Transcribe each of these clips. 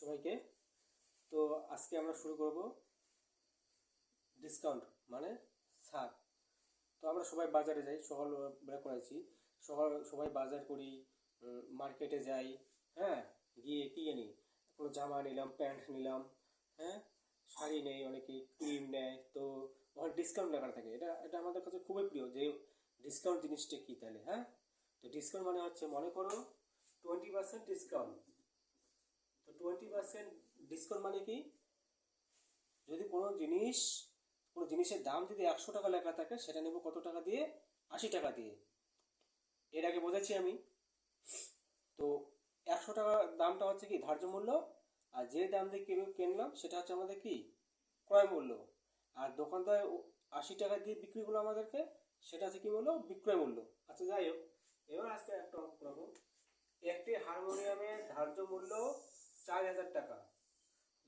সবাইকে। তো আজকে আমরা শুরু করব ডিসকাউন্ট মানে ছাড়। তো আমরা সবাই বাজারে যাই সকাল বেলা করেছি। সকাল সবাই বাজার করি মার্কেটে যাই হ্যাঁ? গিয়ে কি জানি, কোনো জামা নিলাম, প্যান্ট নিলাম হ্যাঁ? শাড়ি নেই, অনেকে ক্রিম নেয়, তো ওখানে ডিসকাউন্ট লেখা থাকে। এটা এটা আমাদের কাছে খুবই প্রিয় যে ডিসকাউন্ট জিনিসটা কী তাহলে হ্যাঁ? তো ডিসকাউন্ট মানে হচ্ছে, মনে করো twenty percent discount twenty percent discount মানে কি? যদি কোনো জিনিস, কোনো জিনিসের দাম যদি একশো টাকা লেখা থাকে, সেটা নেব কত টাকা দিয়ে? আশি টাকা দিয়ে। এর আগে বোঝাচ্ছি আমি। তো একশো টাকা দামটা হচ্ছে কি? ধার্য মূল্য। আর যে দাম দিয়ে কিন- কিনলাম, সেটা হচ্ছে আমাদের কি? ক্রয় মূল্য। আর দোকানদার আশি টাকা দিয়ে বিক্রি করল আমাদেরকে, সেটা হচ্ছে কি মূল্য বিক্রয় মূল্য। আচ্ছা যাই হোক। এবার আজকে একটা অঙ্ক করব। একটি হারমোনিয়ামের ধার্য মূল্য চার হাজার টাকা।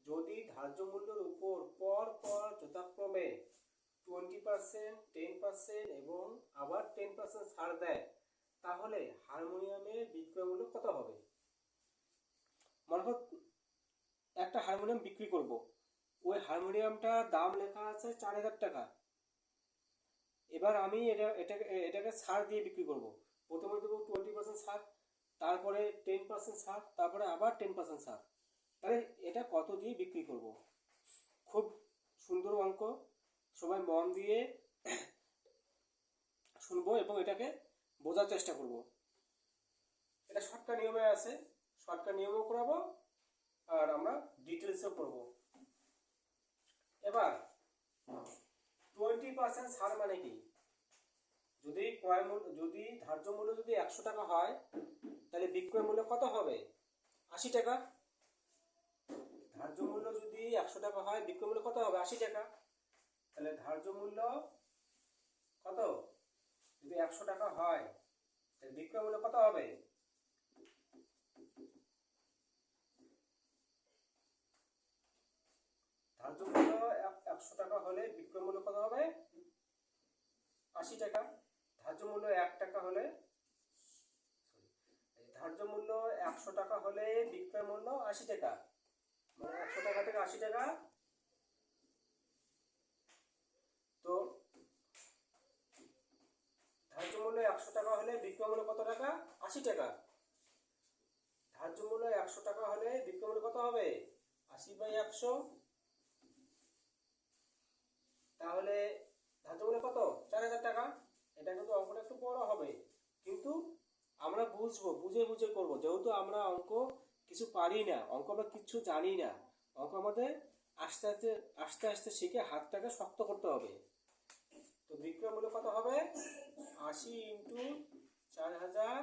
যদি ধার্য মূল্যের উপর পর পর যথাক্রমে টোয়েন্টি পার্সেন্ট টেন পার্সেন্ট এবং আবার টেন পার্সেন্ট ছাড় দেয়, তাহলে হারমোনিয়ামের বিক্রয় মূল্য কত হবে? মনে কর একটা হারমোনিয়াম বিক্রি করব। ওই হারমোনিয়ামটা দাম লেখা আছে চার হাজার টাকা। এবার আমি এটা, এটাকে এটাকে ছাড় দিয়ে বিক্রি করব। প্রথমে দেবো টোয়েন্টি পার্সেন্ট ছাড়। তারপরে টেন পার্সেন্ট ছাড় তারপরে আবার টেন পার্সেন্ট ছাড় তাহলে এটা কত দিয়ে বিক্রি করব? খুব সুন্দর অঙ্ক। সবাই মন দিয়ে শুনব এবং এটাকে বোঝার চেষ্টা করব। এটা শর্টকাট নিয়মে আছে। শর্টকাট নিয়মও করাবো আর আমরা ডিটেলসও করব। এবার টোয়েন্টি পার্সেন্ট ছাড় মানে কি? যদি ক্রয় মূল্য, যদি ধার্য মূল্য যদি একশো টাকা হয়, তাহলে বিক্রয় মূল্য কত হবে? আশি টাকা। ধার্য মূল্য যদি একশো টাকা হয়, বিক্রয় মূল্য কত হবে? আশি টাকা। তাহলে ধার্য মূল্য কত? যদি একশো টাকা হয়, তাহলে বিক্রয় মূল্য কত হবে? ধার্য মূল্য একশো টাকা হলে বিক্রয় মূল্য কত হবে? আশি টাকা। ধার্য মূল্য এক টাকা হলে ধার্য মূল্য একশো টাকা হলে বিক্রয় মূল্য আশি টাকা। মানে একশো টাকা থেকে আশি টাকা। তো ধার্য মূল্য একশো টাকা হলে বিক্রয় মূল্য কত টাকা? আশি টাকা। ধার্য মূল্য একশো টাকা হলে বিক্রয় মূল্য কত হবে? আশি বাই একশো। তাহলে ধার্য মূল্য কত? চার হাজার টাকা। এটা কিন্তু অঙ্কটা একটু বড় হবে। কিন্তু আমরা বুঝব, বুঝে বুঝে করব। যেহেতু আমরা অঙ্ক কিছু পারি না, অঙ্ক আমরা কিচ্ছু জানি না, অঙ্ক আমাদের আস্তে আস্তে আস্তে আস্তে শিখে হাতটাকে শক্ত করতে হবে। তো বিক্রয় মূল্য কত হবে? আশি ইন্টু চার হাজার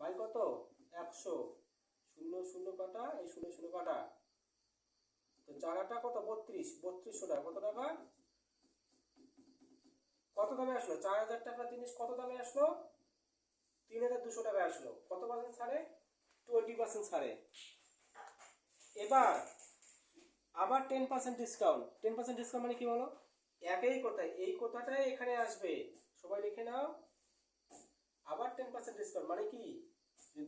বাই কত? একশো। শূন্য শূন্য কাটা, এই শূন্য শূন্য কাটা। তো জায়গাটা কত? বত্রিশ, বত্রিশশো টাকা। কত টাকা? কত দামে আসলো? চার হাজার টাকা জিনিস কত দামে আসলো? তিন হাজার দুশো টাকা আসলো। কত পার্সেন্ট ছাড়ে? টোয়েন্টি পার্সেন্ট ছাড়ে। এবার আবার ten percent discount ten percent discount মানে কি বলো? একই কথা, এই কথাটাই এখানে আসবে। সবাই লিখে নাও। আবার টেন পার্সেন্ট ডিসকাউন্ট মানে কি?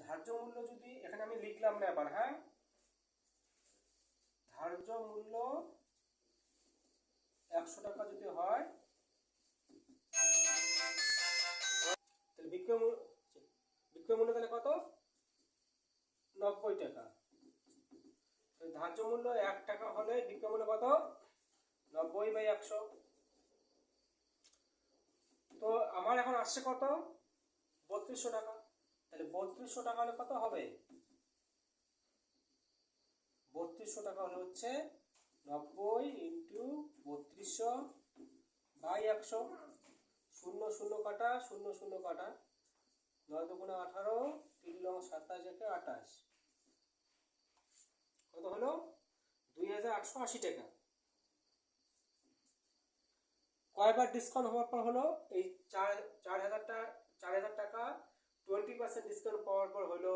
ধার্য মূল্য যদি এখানে আমি লিখলাম না আবার হ্যাঁ? ধার্য মূল্য একশো টাকা যদি হয় বিক্রয় মূল্য তাহলে কত? নব্বই টাকা। ধার্য মূল্য এক টাকা হলে বিক্রয় মূল্য কত? নব্বই বাই একশো। তো আমার এখন আসছে কত? বত্রিশশো টাকা। তাহলে বত্রিশশো টাকা হলে কত হবে? বত্রিশশো টাকা হলে হচ্ছে নব্বই ইন্টু বত্রিশশো বাই একশো। শূন্য শূন্য কাটা, শূন্য শূন্য কাটা। নয় দুগুণে আঠারো, তিন লং সাতাশ একে আঠাশ। কত হলো? দুই হাজার আটশো আশি টাকা। কয়বার ডিসকাউন্ট হওয়ার পর হলো? এই চার চার হাজার টাকা চার হাজার টাকা টোয়েন্টি পার্সেন্ট ডিসকাউন্ট পাওয়ার পর হলো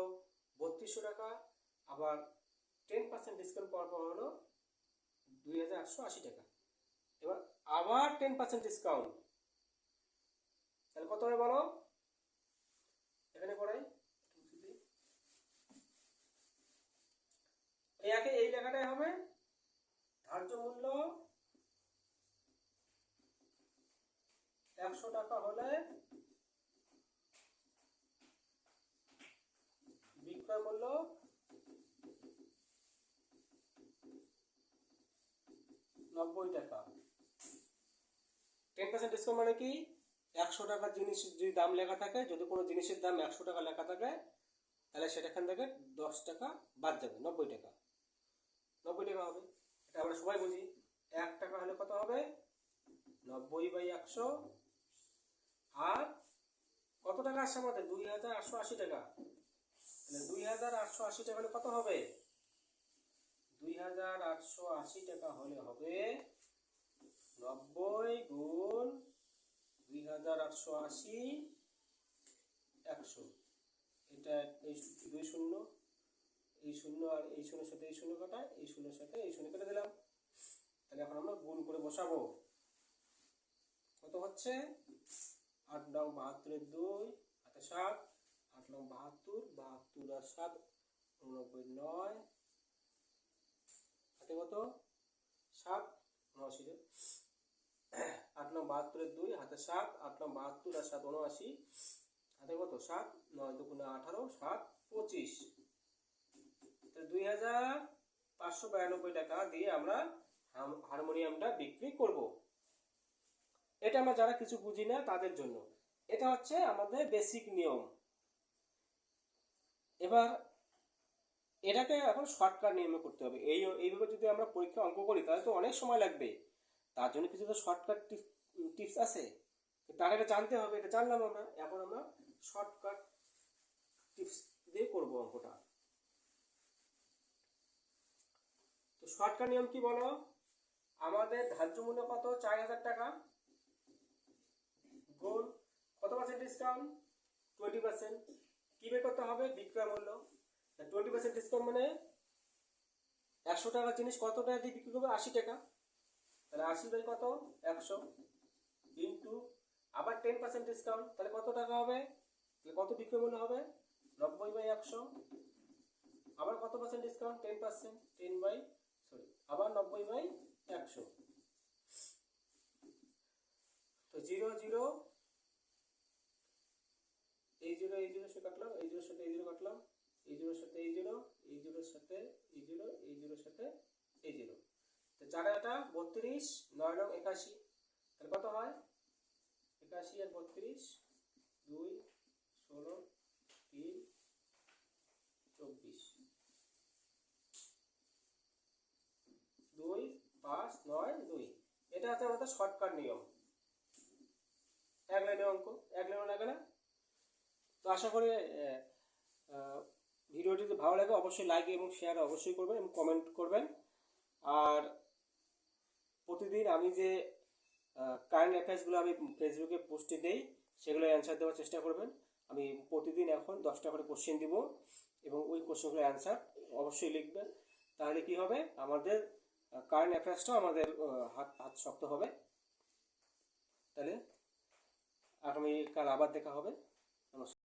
বত্রিশশো টাকা। আবার টেন পার্সেন্ট ডিসকাউন্ট পাওয়ার পর হলো দুই হাজার আটশো আশি টাকা। এবার আবার টেন পার্সেন্ট ডিসকাউন্ট তাহলে কত হবে বলো? এখানে করাই। জায়গাটায় হবে ধার্য মূল্য একশো টাকা হলে বিক্রয় মূল্য নব্বই টাকা। টেন পার্সেন্ট ডিসকাউন্ট মানে কি? একশো টাকার জিনিস যদি দাম লেখা থাকে, যদি কোনো জিনিসের দাম একশো টাকা লেখা থাকে, তাহলে সেটাখান থেকে দশ টাকা বাদ যাবে, নব্বই টাকা। নব্বই টাকা হবে। এটা আমরা সবাই বুঝি। এক টাকা হলে কত হবে? নব্বই বাই একশো। আর কত টাকা আসছে আমাদের? দুই হাজার আটশো আশি টাকা। তাহলে দুই হাজার আটশো আশি টাকা হলে কত হবে? দুই হাজার আটশো আশি টাকা হলে হবে নব্বই গুণ দুই হাজার আটশো আশি, একশো। এটা এই দুই শূন্য, এই শূন্য আর এই শূন্যের সাথে এই শূন্য কাটা এই শূন্যের সাথে এই শূন্য কেটে দিলাম। তাহলে এখন আমরা গুণ করে বসাবো। কত হচ্ছে? আট নং বাহাত্তরের দুই হাতে সাত, আট নং বাহাত্তর বাহাত্তর আর সাত, উননব্বই নয়। হাতে কত? সাত উনআশি রে। আট নং বাহাত্তরের দুই, হাতে সাত, আট নং বাহাত্তর আর সাত উনআশি। হাতে কত? সাত, নয় দুগুণে আঠারো, সাত পঁচিশ। দুই হাজার পাঁচশো বিরানব্বই টাকা দিয়ে আমরা হারমোনিয়ামটা বিক্রি করব। এটা আমরা যারা কিছু বুঝি না তাদের জন্য। এটা হচ্ছে আমাদের বেসিক নিয়ম। এবার এটাকে এখন শর্টকাট নিয়মে করতে হবে। এই, এইভাবে যদি আমরা পরীক্ষা অঙ্ক করি তাহলে তো অনেক সময় লাগবে। তার জন্য কিছু তো শর্টকাট টিপস আছে। তার আগে জানতে হবে, এটা জানলাম আমরা। এখন আমরা শর্টকাট টিপস দিয়ে করব অঙ্কটা। তো শর্টকাট নিয়ম কি বলো? আমাদের ধার্য মূল্য কত? চার হাজার টাকা। গুণ কত পার্সেন্ট ডিসকাউন্ট টোয়েন্টি পার্সেন্ট কি বের করতে হবে? বিক্রয় মূল্য। টোয়েন্টি পার্সেন্ট ডিসকাউন্ট মানে একশো টাকা জিনিস কত টাকা দিয়ে বিক্রি করবে? আশি টাকা। আশি বাই কত? একশো ইন্টু আবার টেন পার্সেন্ট ডিসকাউন্ট তাহলে কত টাকা হবে? তাহলে কত বিক্রয় মূল্য হবে? নব্বই বাই একশো। আবার কত percent discount ten percent ten by sorry আবার নব্বই বাই একশো। তো জিরো জিরো, এই জিরো এই জিরো সে কাটলাম, এই জিরোর সাথে এই জিরো কাটলাম, এই জিরোর সাথে এই জিরো, এই জিরোর সাথে এই জিরো, এই জিরোর সাথে এই জিরো। আটা বত্রিশ, নয় নং একাশি। তাহলে কত হয়? একাশি আর বত্রিশ, দুই, ষোলো, তিন, চব্বিশ। দুই, পাঁচ, নয়, দুই। এটা হচ্ছে আমাদের শর্টকাট নিয়ম। এক লাইনে অঙ্ক, এক লাইনে লাগে না? তো আশা করি ভিডিওটি যদি ভালো লাগে, অবশ্যই লাইক এবং শেয়ার অবশ্যই করবেন এবং কমেন্ট করবেন। আর প্রতিদিন আমি যে কারেন্ট অ্যাফেয়ার্সগুলো আমি ফেসবুকে পোস্টে দেই সেগুলো অ্যান্সার দেওয়ার চেষ্টা করবেন। আমি প্রতিদিন এখন দশটা করে কোশ্চেন দিব এবং ওই কোশ্চেনগুলো অ্যান্সার অবশ্যই লিখবেন। তাহলে কি হবে? আমাদের কারেন্ট অ্যাফেয়ার্সটাও আমাদের হাত হাত শক্ত হবে। তাহলে, আগামীকাল আবার দেখা হবে। নমস্কার।